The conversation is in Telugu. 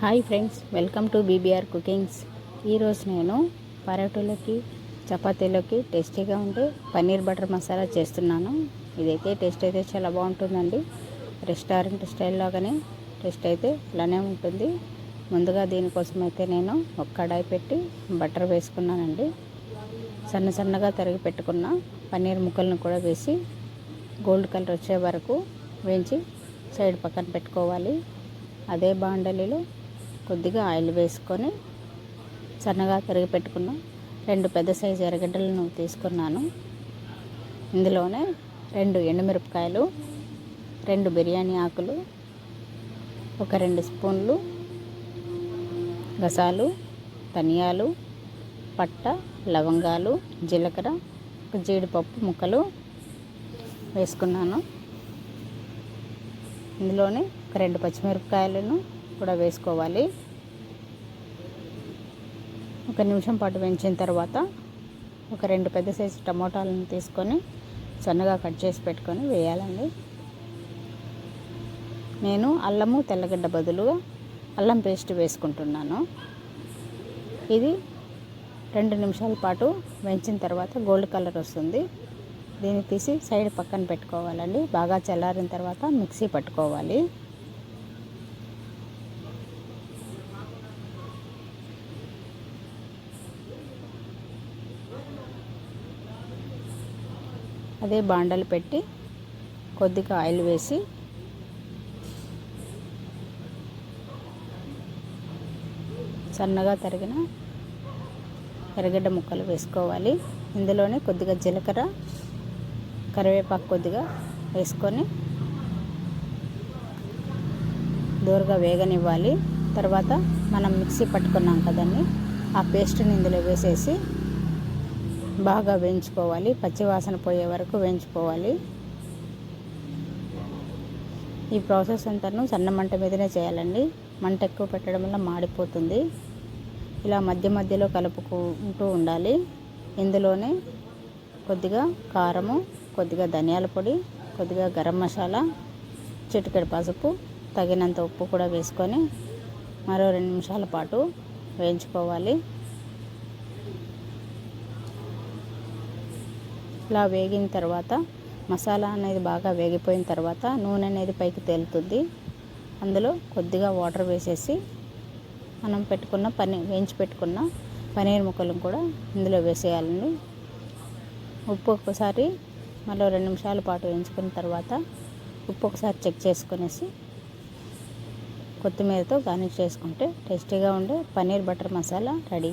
Hi friends welcome to B B R cookings. ఈరోజు నేను పరోటాలకి చపాతీలోకి టేస్టీగా ఉండే పన్నీర్ బటర్ మసాలా చేస్తున్నాను. ఇదైతే టేస్ట్ అయితే చాలా బాగుంటుందండి. రెస్టారెంట్ స్టైల్లోగానే టేస్ట్ అయితే ఇలానే ఉంటుంది. ముందుగా దీనికోసం అయితే నేను ఒక కడాయి పెట్టి బటర్ వేసుకున్నానండి. సన్న సన్నగా తరిగి పెట్టుకున్న పన్నీర్ ముక్కలను కూడా వేసి గోల్డ్ కలర్ వచ్చే వరకు వేయించి సైడ్ పక్కన పెట్టుకోవాలి. అదే బాండలిలో కొద్దిగా ఆయిల్ వేసుకొని సన్నగా తరిగి పెట్టుకున్న రెండు పెద్ద సైజు ఎర్రగడ్డలను తీసుకున్నాను. ఇందులోనే రెండు ఎండుమిరపకాయలు రెండు బిర్యానీ ఆకులు ఒక రెండు స్పూన్లు గసాలు ధనియాలు పట్ట లవంగాలు జీలకర్ర ఒక జీడిపప్పు ముక్కలు వేసుకున్నాను. ఇందులోనే ఒక రెండు పచ్చిమిరపకాయలను కూడా వేసుకోవాలి. ఒక నిమిషం పాటు వేయించిన తర్వాత ఒక రెండు పెద్ద సైజు టమోటాలను తీసుకొని సన్నగా కట్ చేసి పెట్టుకొని వేయాలండి. నేను అల్లము తెల్లగడ్డ బదులుగా అల్లం పేస్ట్ వేసుకుంటున్నాను. ఇది రెండు నిమిషాల పాటు వేయించిన తర్వాత గోల్డ్ కలర్ వస్తుంది. దీన్ని తీసి సైడ్ పక్కన పెట్టుకోవాలండి. బాగా చల్లారిన తర్వాత మిక్సీ పట్టుకోవాలి. అదే బాండలు పెట్టి కొద్దిగా ఆయిల్ వేసి సన్నగా తరిగిన ఎర్రగడ్డ ముక్కలు వేసుకోవాలి. ఇందులోనే కొద్దిగా జీలకర్ర కరివేపాకు కొద్దిగా వేసుకొని దూరగా వేగనివ్వాలి. తర్వాత మనం మిక్సీ పట్టుకున్నాం కదండి ఆ పేస్ట్ని ఇందులో వేసేసి బాగా వేయించుకోవాలి పచ్చివాసన పోయే వరకు వేయించుకోవాలి. ఈ ప్రాసెస్ అంతాను సన్న మంట మీదనే చేయాలండి. మంట ఎక్కువ పెట్టడం వల్ల మాడిపోతుంది. ఇలా మధ్య మధ్యలో కలుపుకుంటూ ఉండాలి. ఇందులోనే కొద్దిగా కారము కొద్దిగా ధనియాల పొడి కొద్దిగా గరం మసాలా చిటికెడు పసుపు తగినంత ఉప్పు కూడా వేసుకొని మరో రెండు నిమిషాల పాటు వేయించుకోవాలి. ఇలా వేగిన తర్వాత మసాలా అనేది బాగా వేగిపోయిన తర్వాత నూనె అనేది పైకి తేలుతుంది. అందులో కొద్దిగా వాటర్ వేసేసి మనం పెట్టుకున్న పన్నీర్ వేయించి పెట్టుకున్న పన్నీర్ ముక్కలను కూడా ఇందులో వేసేయాలండి. ఉప్పు ఒక్కసారి మళ్ళీ రెండు నిమిషాల పాటు వేయించుకున్న తర్వాత ఉప్పు ఒకసారి చెక్ చేసుకునేసి కొత్తిమీరతో గార్నిష్ చేసుకుంటే టేస్టీగా ఉండే పన్నీర్ బటర్ మసాలా రెడీ.